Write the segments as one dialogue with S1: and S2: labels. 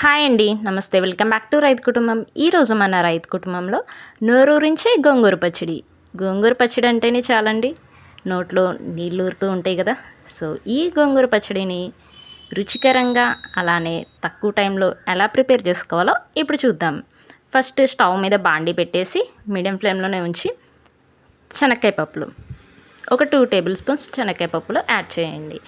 S1: Hi అండి నమస్తే. Welcome back to రైతు కుటుంబం. ఈరోజు మన రైతు కుటుంబంలో నోరూరించే గోంగూర పచ్చడి. గోంగూర పచ్చడి అంటేనే చాలండి. నోట్లో నీళ్ళు ఊరుతూ ఉంటాయి కదా. సో ఈ గోంగూర పచ్చడిని రుచికరంగా అలానే తక్కువ టైంలో ఎలా ప్రిపేర్ చేసుకోవాలో ఇప్పుడు చూద్దాం. ఫస్ట్ స్టవ్ మీద బాండి పెట్టేసి మీడియం ఫ్లేమ్లోనే ఉంచి శనక్కాయ పప్పులు. ఒక టూ టేబుల్ స్పూన్స్ శనక్కాయ పప్పులు యాడ్ చేయండి.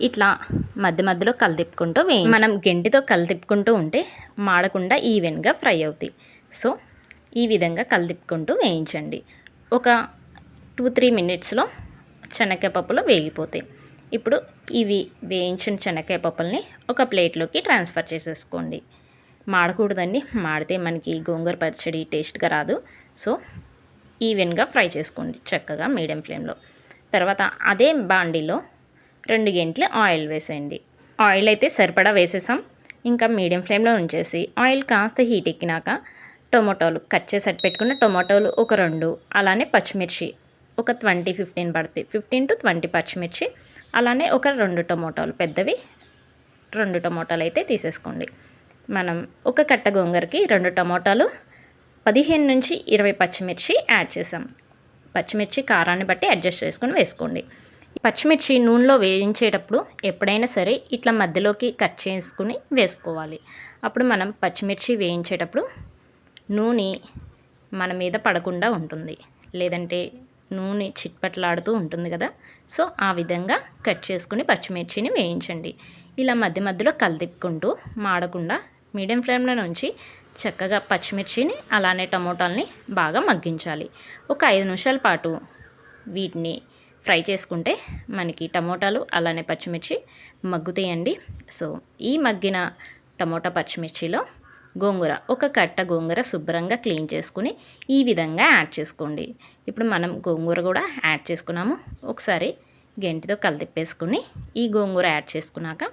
S1: ఇట్లా మధ్య మధ్యలో కలదిప్పుకుంటూ వేయి మనం గెంటితో కలదిప్పుకుంటూ ఉంటే మాడకుండా ఈవెన్గా ఫ్రై అవుతాయి సో ఈ విధంగా కలదిప్పుకుంటూ వేయించండి. ఒక టూ త్రీ మినిట్స్లో చెనక్కాయ పప్పులు వేగిపోతాయి. ఇప్పుడు ఇవి వేయించిన చెనక్కాయ పప్పుల్ని ఒక ప్లేట్లోకి ట్రాన్స్ఫర్ చేసేసుకోండి. మాడకూడదండి. మాడితే మనకి గోంగూర పచ్చడి టేస్ట్గా రాదు. సో ఈవెన్గా ఫ్రై చేసుకోండి చక్కగా మీడియం ఫ్లేమ్లో. తర్వాత అదే బాండీలో రెండు గంటలు ఆయిల్ వేసేయండి. ఆయిల్ అయితే సరిపడా వేసేసాం. ఇంకా మీడియం ఫ్లేమ్లో ఉంచేసి ఆయిల్ కాస్త హీట్ ఎక్కినాక టొమాటోలు కట్ చేసి పెట్టుకున్న టొమాటోలు ఒక రెండు అలానే పచ్చిమిర్చి ఒక ట్వంటీ ఫిఫ్టీన్ పడతాయి. ఫిఫ్టీన్ టు ట్వంటీ పచ్చిమిర్చి అలానే ఒక రెండు టొమాటోలు పెద్దవి రెండు టొమాటోలు అయితే తీసేసుకోండి. మనం ఒక కట్ట గోంగూరకి రెండు టొమాటోలు పదిహేను నుంచి ఇరవై పచ్చిమిర్చి యాడ్ చేసాం. పచ్చిమిర్చి కారాన్ని బట్టి అడ్జస్ట్ చేసుకొని వేసుకోండి. పచ్చిమిర్చి నూనెలో వేయించేటప్పుడు ఎప్పుడైనా సరే ఇట్లా మధ్యలోకి కట్ చేసుకుని వేసుకోవాలి. అప్పుడు మనం పచ్చిమిర్చి వేయించేటప్పుడు నూనె మన మీద పడకుండా ఉంటుంది. లేదంటే నూనె చిట్పట్లాడుతూ ఉంటుంది కదా. సో ఆ విధంగా కట్ చేసుకుని పచ్చిమిర్చిని వేయించండి. ఇలా మధ్య మధ్యలో కలిదిప్పుకుంటూ మాడకుండా మీడియం ఫ్లేమ్లో నుంచి చక్కగా పచ్చిమిర్చిని అలానే టమోటాలని బాగా మగ్గించాలి. ఒక ఐదు నిమిషాల పాటు వీటిని ఫ్రై చేసుకుంటే మనకి టమోటాలు అలానే పచ్చిమిర్చి మగ్గుతాయండి. సో ఈ మగ్గిన టమోటా పచ్చిమిర్చిలో గోంగూర ఒక కట్ట గోంగూర శుభ్రంగా క్లీన్ చేసుకుని ఈ విధంగా యాడ్ చేసుకోండి. ఇప్పుడు మనం గోంగూర కూడా యాడ్ చేసుకున్నాము. ఒకసారి గెంటితో కలిదిప్పేసుకుని ఈ గోంగూర యాడ్ చేసుకున్నాక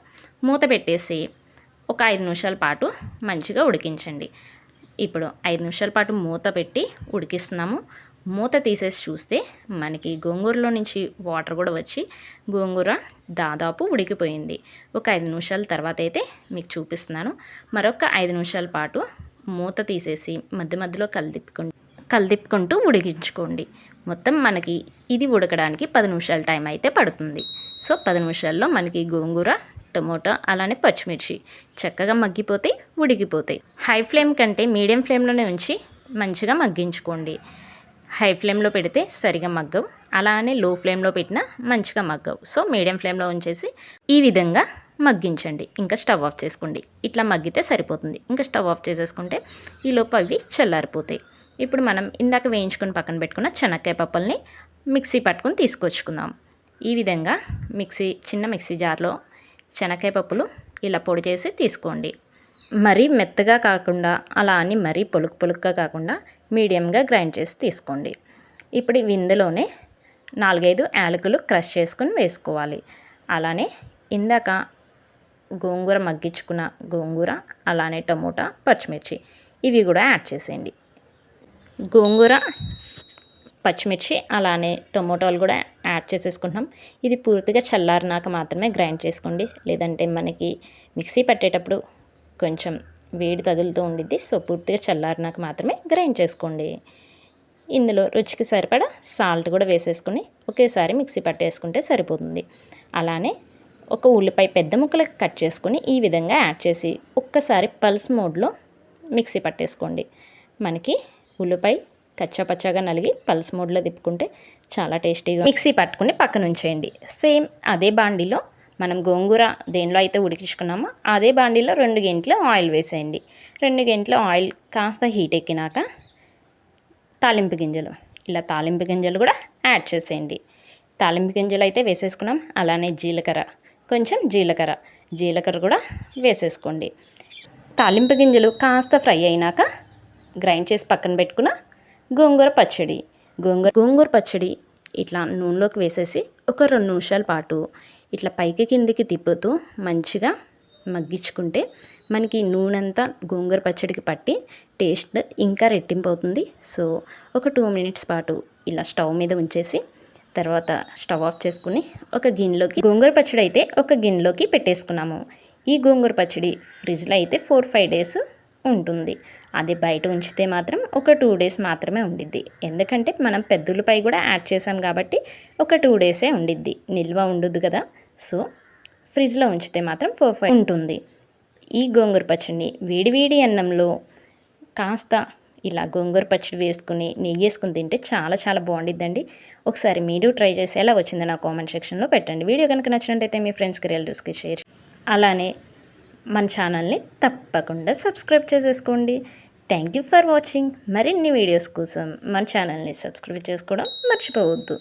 S1: మూత పెట్టేసి ఒక ఐదు నిమిషాల పాటు మంచిగా ఉడికించండి. ఇప్పుడు ఐదు నిమిషాల పాటు మూత పెట్టి ఉడికిస్తున్నాము. మూత తీసేసి చూస్తే మనకి గోంగూరలో నుంచి వాటర్ కూడా వచ్చి గోంగూర దాదాపు ఉడికిపోయింది. ఒక ఐదు నిమిషాల తర్వాత అయితే మీకు చూపిస్తున్నాను. మరొక ఐదు నిమిషాల పాటు మూత తీసేసి మధ్య మధ్యలో కలిదిప్పుకుంటూ కలిదిప్పుకుంటూ ఉడికించుకోండి. మొత్తం మనకి ఇది ఉడకడానికి పది నిమిషాల టైం అయితే పడుతుంది. సో పది నిమిషాల్లో మనకి గోంగూర టమోటా అలానే పచ్చిమిర్చి చక్కగా మగ్గిపోతాయి ఉడికిపోతాయి. హై ఫ్లేమ్ కంటే మీడియం ఫ్లేమ్లోనే ఉంచి మంచిగా మగ్గించుకోండి. హై ఫ్లేమ్లో పెడితే సరిగా మగ్గవు. అలానే లో ఫ్లేమ్లో పెట్టినా మంచిగా మగ్గవు. సో మీడియం ఫ్లేమ్లో ఉంచేసి ఈ విధంగా మగ్గించండి. ఇంకా స్టవ్ ఆఫ్ చేసుకోండి. ఇట్లా మగ్గితే సరిపోతుంది. ఇంకా స్టవ్ ఆఫ్ చేసేసుకుంటే ఈ లోపు అవి చల్లారిపోతాయి. ఇప్పుడు మనం ఇందాక వేయించుకొని పక్కన పెట్టుకున్న చెనక్కాయ పప్పుల్ని మిక్సీ పట్టుకొని తీసుకొచ్చుకుందాం. ఈ విధంగా మిక్సీ చిన్న మిక్సీ జార్లో శనక్కాయ పప్పులు ఇలా పొడి చేసి తీసుకోండి. మరీ మెత్తగా కాకుండా అలా అని మరీ పొలుకు పొలుకుగా కాకుండా మీడియంగా గ్రైండ్ చేసి తీసుకోండి. ఇప్పుడు ఇందులోనే నాలుగైదు యాలకులు క్రష్ చేసుకుని వేసుకోవాలి. అలానే ఇందాక గోంగూర మగ్గించుకున్న గోంగూర అలానే టమోటా పచ్చిమిర్చి ఇవి కూడా యాడ్ చేసేయండి. గోంగూర పచ్చిమిర్చి అలానే టొమాటోలు కూడా యాడ్ చేసేసుకుంటున్నాం. ఇది పూర్తిగా చల్లారినాక మాత్రమే గ్రైండ్ చేసుకోండి. లేదంటే మనకి మిక్సీ పట్టేటప్పుడు కొంచెం వేడి తగులుతూ ఉండిద్ది. సో పూర్తిగా చల్లారినాక మాత్రమే గ్రైండ్ చేసుకోండి. ఇందులో రుచికి సరిపడా సాల్ట్ కూడా వేసేసుకుని ఒకేసారి మిక్సీ పట్టేసుకుంటే సరిపోతుంది. అలానే ఒక ఉల్లిపాయ పెద్ద ముక్కలకు కట్ చేసుకుని ఈ విధంగా యాడ్ చేసి ఒక్కసారి పల్స్ మోడ్లో మిక్సీ పట్టేసుకోండి. మనకి ఉల్లిపాయ కచ్చాపచ్చాగా నలిగి పల్స్ మోడ్లో తిప్పుకుంటే చాలా టేస్టీగా మిక్సీ పట్టుకుని పక్కన ఉంచేయండి సేమ్ అదే బాండీలో మనం గోంగూర దేనిలో అయితే ఉడికించుకున్నామో అదే బాండీలో రెండు గంటలు ఆయిల్ వేసేయండి. రెండు గంటలు ఆయిల్ కాస్త హీట్ ఎక్కినాక తాలింపు గింజలు ఇలా తాలింపు గింజలు కూడా యాడ్ చేసేయండి. తాలింపు గింజలు అయితే వేసేసుకున్నాం అలానే జీలకర్ర కొంచెం జీలకర్ర జీలకర్ర కూడా వేసేసుకోండి. తాలింపు గింజలు కాస్త ఫ్రై అయినాక గ్రైండ్ చేసి పక్కన పెట్టుకున్న గోంగూర పచ్చడి. గోంగూర గోంగూర పచ్చడి ఇట్లా నూనెలోకి వేసేసి ఒక రెండు నిమిషాల పాటు ఇట్లా పైకి కిందికి తిప్పుతూ మంచిగా మగ్గించుకుంటే మనకి నూనె అంతా గోంగూర పచ్చడికి పట్టి టేస్ట్ ఇంకా రెట్టింపు అవుతుంది సో ఒక టూ మినిట్స్ పాటు ఇలా స్టవ్ మీద ఉంచేసి తర్వాత స్టవ్ ఆఫ్ చేసుకుని ఒక గిన్నెలోకి గోంగూర పచ్చడి అయితే ఒక గిన్నెలోకి పెట్టేసుకున్నాము. ఈ గోంగూర పచ్చడి ఫ్రిడ్జ్లో అయితే ఫోర్ ఫైవ్ డేస్ ఉంటుంది. అది బయట ఉంచితే మాత్రం ఒక టూ డేస్ మాత్రమే ఉండిద్ది. ఎందుకంటే మనం పెద్దలపై కూడా యాడ్ చేసాం కాబట్టి ఒక టూ డేసే ఉండిద్ది. నిల్వ ఉండదు కదా. సో ఫ్రిడ్జ్లో ఉంచితే మాత్రం ఫోర్ ఫైవ్ ఉంటుంది. ఈ గోంగూర పచ్చడిని వేడివేడి అన్నంలో కాస్త ఇలా గోంగూర పచ్చడి వేసుకుని నెయ్యి వేసుకుని తింటే చాలా చాలా బాగుండిద్దండి. ఒకసారి మీరు ట్రై చేసి ఎలా వచ్చిందో నా కామెంట్ సెక్షన్లో పెట్టండి. వీడియో కనుక నచ్చినట్టయితే మీ ఫ్రెండ్స్కి రిలేటివ్స్కి షేర్ అలానే మన ఛానల్ని తప్పకుండా సబ్స్క్రైబ్ చేసేసుకోండి. థ్యాంక్ యూ ఫర్ వాచింగ్ మరిన్ని వీడియోస్ కోసం మన ఛానల్ని సబ్స్క్రైబ్ చేసుకోవడం మర్చిపోవద్దు.